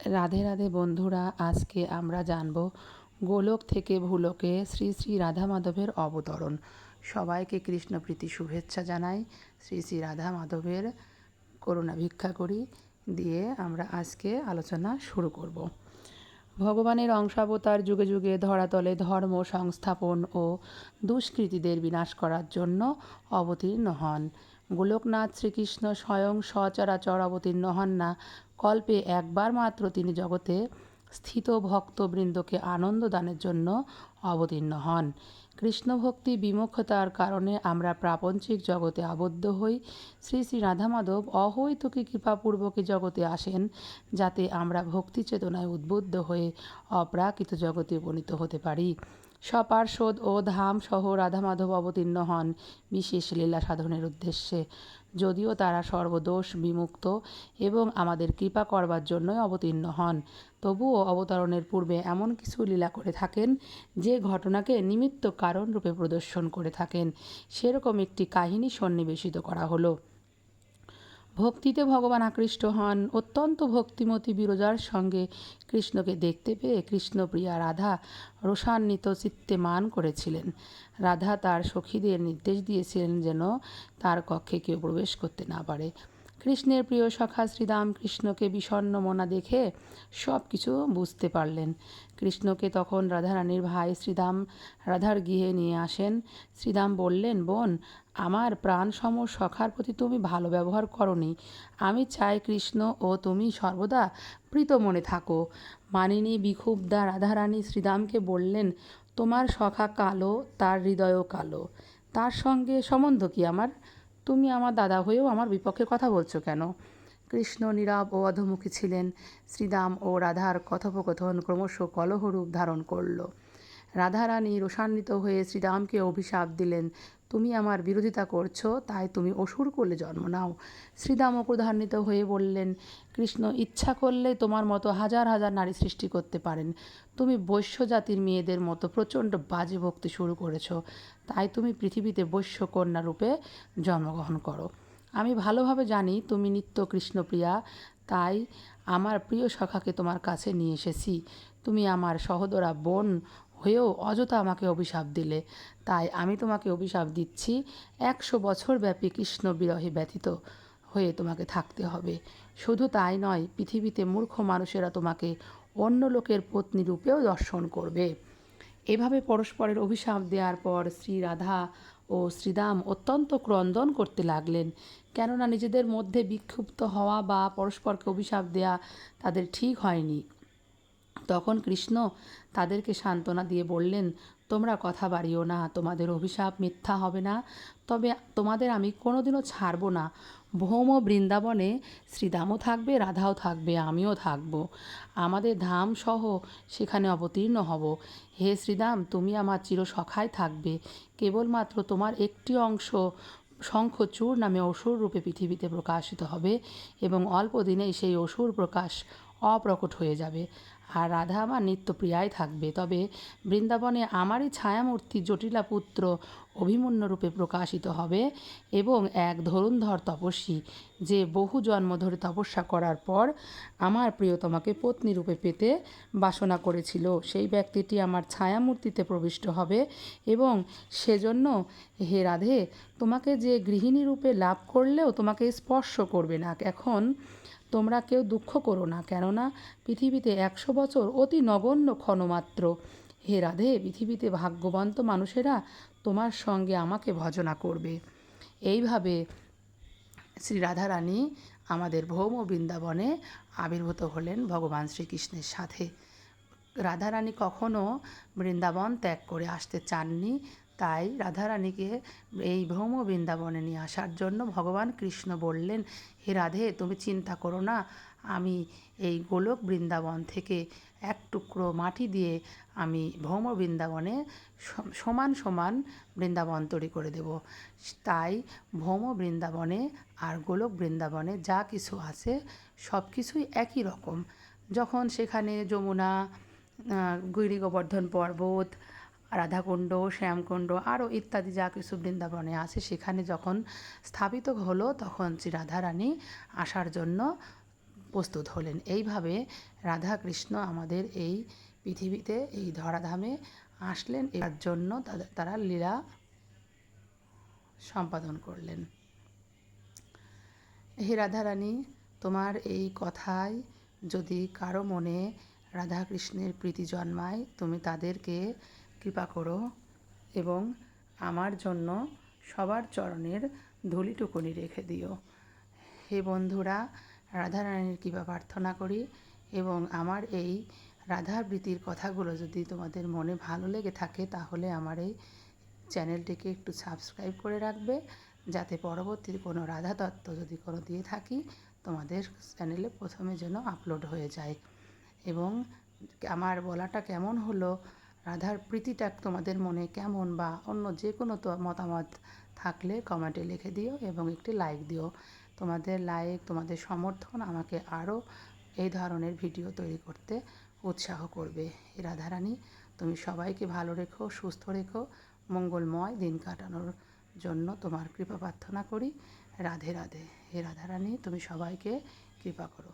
রাধে রাধে বন্ধুরা, আজকে আমরা জানব গোলক থেকে ভুলোকে শ্রী শ্রী রাধা মাধবের অবতরণ। সবাইকে কৃষ্ণপ্রীতি শুভেচ্ছা জানাই। শ্রী শ্রী রাধা মাধবের করুণা ভিক্ষা করি, দিয়ে আমরা আজকে আলোচনা শুরু করব। ভগবানের অংশাবতার যুগে যুগে ধরাতলে ধর্ম সংস্থাপন ও দুষ্কৃতীদের বিনাশ করার জন্য অবতীর্ণ হন। গোলকনাথ শ্রীকৃষ্ণ স্বয়ং সচরাচর অবতীর্ণ হন না কল্পে একবার মাত্র তিনি জগতে স্থিত ভক্তবৃন্দকে আনন্দ দানের জন্য অবতীর্ণ হন। কৃষ্ণভক্তি বিমুখতার কারণে আমরা প্রাপঞ্চিক জগতে আবদ্ধ হই। শ্রী শ্রী রাধামাধব অহৈতুকী কৃপাপূর্বকে জগতে আসেন যাতে আমরা ভক্তি চেতনায় উদ্বুদ্ধ হয়ে অপ্রাকৃত জগতে উপনীত হতে পারি। সপার্ষদ ও ধাম সহ রাধামাধব অবতীর্ণ হন বিশেষ লীলা সাধনের উদ্দেশ্যে। যদিও তারা সর্বদোষ, বিমুক্ত এবং আমাদের কৃপা করবার জন্যই অবতীর্ণ হন। তবুও অবতরণের পূর্বে এমন কিছু লীলা করে থাকেন যে ঘটনাকে নিমিত্ত কারণ রূপে প্রদর্শন করে থাকেন। সেরকম একটি কাহিনী সন্নিবেশিত করা হলো। ভক্তিতে ভগবান আকৃষ্ট হন। অত্যন্ত ভক্তিমতী বিরজার সঙ্গে কৃষ্ণকে দেখতে পেয়ে কৃষ্ণপ্রিয়া রাধা রোষান্বিত চিত্তে মান করেছিলেন। রাধা তার সখীদের নির্দেশ দিয়েছিলেন যেন তার কক্ষে কেউ প্রবেশ করতে না পারে। কৃষ্ণের প্রিয় সখা শ্রীরাম কৃষ্ণকে বিষণ্ন মনা দেখে সব কিছু বুঝতে পারলেন। কৃষ্ণকে তখন রাধারানীর ভাই শ্রীরাম রাধার গৃহে নিয়ে আসেন। শ্রীরাম বললেন, বোন, আমার প্রাণ সম সখার প্রতি তুমি ভালো ব্যবহার করনি। আমি চাই কৃষ্ণ ও তুমি সর্বদা প্রীত মনে থাকো। মানিনী বিক্ষুব্ধা রাধারানী শ্রীরামকে বললেন, তোমার সখা কালো, তার হৃদয়ও কালো। তার সঙ্গে সম্বন্ধ কি আমার? তুমি আমার দাদা হয়েও আমার বিপক্ষে কথা বলছো কেন? কৃষ্ণ নীরব ও অধমুখী ছিলেন। শ্রীদাম ও রাধার কথোপকথন ক্রমশ কলহরূপ ধারণ করল। রাধারানী রোষান্বিত হয়ে শ্রীরামকে অভিশাপ দিলেন, তুমি আমার বিরোধিতা করছ, তাই তুমি অসুর করলে জন্ম নাও। শ্রীদাম অক্রধান্বিত হয়ে বললেন, কৃষ্ণ, ইচ্ছা করলে তোমার মতো হাজার হাজার নারী সৃষ্টি করতে পারেন। তুমি বৈশ্য জাতির মেয়েদের মতো প্রচণ্ড বাজে ভক্তি শুরু করেছ। তাই তুমি পৃথিবীতে বৈশ্য কন্যা রূপে জন্মগ্রহণ করো। আমি ভালোভাবে জানি তুমি নিত্য কৃষ্ণপ্রিয়া, তাই আমার প্রিয় সখাকে তোমার কাছে নিয়ে এসেছি। তুমি আমার সহদরা বোন হয়েও অযথা আমাকে অভিশাপ দিলে। তাই আমি তোমাকে অভিশাপ দিচ্ছি, একশো বছর ব্যাপী কৃষ্ণ বিরহে ব্যতীত হয়ে তোমাকে থাকতে হবে। শুধু তাই নয়, পৃথিবীতে মূর্খ মানুষেরা তোমাকে অন্য লোকের পত্নী রূপেও দর্শন করবে। এভাবে পরস্পরের অভিশাপ দেওয়ার পর শ্রী রাধা ও শ্রীদাম অত্যন্ত ক্রন্দন করতে লাগলেন। কেননা নিজেদের মধ্যে বিক্ষুব্ধ হওয়া বা পরস্পরকে অভিশাপ দেয়া তাদের ঠিক হয়নি। তখন কৃষ্ণ তাদেরকে সান্ত্বনা দিয়ে বললেন, তোমরা কথা বাড়িও না, তোমাদের অভিশাপ মিথ্যা হবে না। তবে তোমাদের আমি কোনোদিনও ছাড়ব না। ভৌম বৃন্দাবনে শ্রীদামও থাকবে, রাধাও থাকবে, আমিও থাকব। আমাদের ধাম সহ সেখানে অবতীর্ণ হব। হে শ্রীদাম, তুমি আমার চিরসখায় থাকবে। কেবলমাত্র তোমার একটি অংশ শঙ্খচূড় নামে অসুর রূপে পৃথিবীতে প্রকাশিত হবে এবং অল্প দিনেই সেই অসুর প্রকাশ অপ্রকট হয়ে যাবে। আর রাধা আমার নিত্যপ্রিয়ায় থাকবে। তবে বৃন্দাবনে আমারই ছায়ামূর্তি জটিলা পুত্র অভিমন্যু রূপে প্রকাশিত হবে এবং এক ধরুণধর তপস্বী যে বহু জন্ম ধরে তপস্যা করার পর আমার প্রিয়তমাকে পত্নী রূপে পেতে বাসনা করেছিল। সেই ব্যক্তিটি আমার ছায়ামূর্তিতে প্রবিষ্ট হবে এবং সেজন্য হে রাধে, তোমাকে যে গৃহিণী রূপে লাভ করলেও তোমাকে স্পর্শ করবে না। এখন তোমরা কেউ দুঃখ করো না, কেননা পৃথিবীতে একশো বছর অতি নগণ্য ক্ষণমাত্র। হে রাধে, পৃথিবীতে ভাগ্যবন্ত মানুষেরা তোমার সঙ্গে আমাকে ভজনা করবে। এইভাবে শ্রী রাধারানী আমাদের ভৌম বৃন্দাবনে আবির্ভূত হলেন ভগবান শ্রীকৃষ্ণের সাথে। রাধারানী কখনো বৃন্দাবন ত্যাগ করে আসতে চাননি তাই রাধারানীকে এই ভ্রম বৃন্দাবনে নিয়ে আসার জন্য ভগবান কৃষ্ণ বললেন, হে রাধে, তুমি চিন্তা করো না। আমি এই গোলক বৃন্দাবন থেকে এক টুকরো মাটি দিয়ে আমি ভৌম বৃন্দাবনে সমান সমান বৃন্দাবন তৈরি করে দেব। তাই ভৌম বৃন্দাবনে আর গোলক বৃন্দাবনে যা কিছু আছে সব কিছুই একই রকম। যখন সেখানে যমুনা গিরি গোবর্ধন পর্বত রাধাকুণ্ড, শ্যামকুণ্ড আরও ইত্যাদি যা কিছু বৃন্দাবনে আছে, সেখানে যখন স্থাপিত হলো, তখন শ্রী রাধারানী আসার জন্য প্রস্তুত হলেন। এইভাবে রাধা কৃষ্ণ আমাদের এই পৃথিবীতে, এই ধরাধামে আসলেন। এর জন্য তাদের- তারা লীলা সম্পাদন করলেন। হে রাধারানী, তোমার এই কথায় যদি কারও মনে রাধাকৃষ্ণের প্রীতি জন্মায়, তুমি তাদেরকে কৃপা করো এবং আমার জন্য সবার চরণের ধুলিটুকুনি রেখে দিও। হে বন্ধুরা, রাধারানীর কৃপা প্রার্থনা করি এবং আমার এই রাধার প্রীতির কথাগুলো যদি তোমাদের মনে ভালো লেগে থাকে, তাহলে আমার এই চ্যানেলটিকে একটু সাবস্ক্রাইব করে রাখবে। যাতে পরবর্তী কোনো রাধা তত্ত্ব যদি কোনো দিয়ে থাকি, তোমাদের চ্যানেলে প্রথমে যেন আপলোড হয়ে যায়। এবং আমার বলাটা কেমন হলো রাধার প্রীতিটা তোমাদের মনে কেমন বা অন্য যে কোনো তো মতামত থাকলে কমেন্টে লিখে দিও এবং একটি লাইক দিও। তোমাদের লাইক তোমাদের সমর্থন আমাকে আরও এই ধরনের ভিডিও তৈরি করতে উৎসাহ করবে। হে রাধারানী, তুমি সবাইকে ভালো রেখো, সুস্থ রেখো, মঙ্গলময় দিন কাটানোর জন্য তোমার কৃপা প্রার্থনা করি। রাধে রাধে। হে রাধারানী, তুমি সবাইকে কৃপা করো।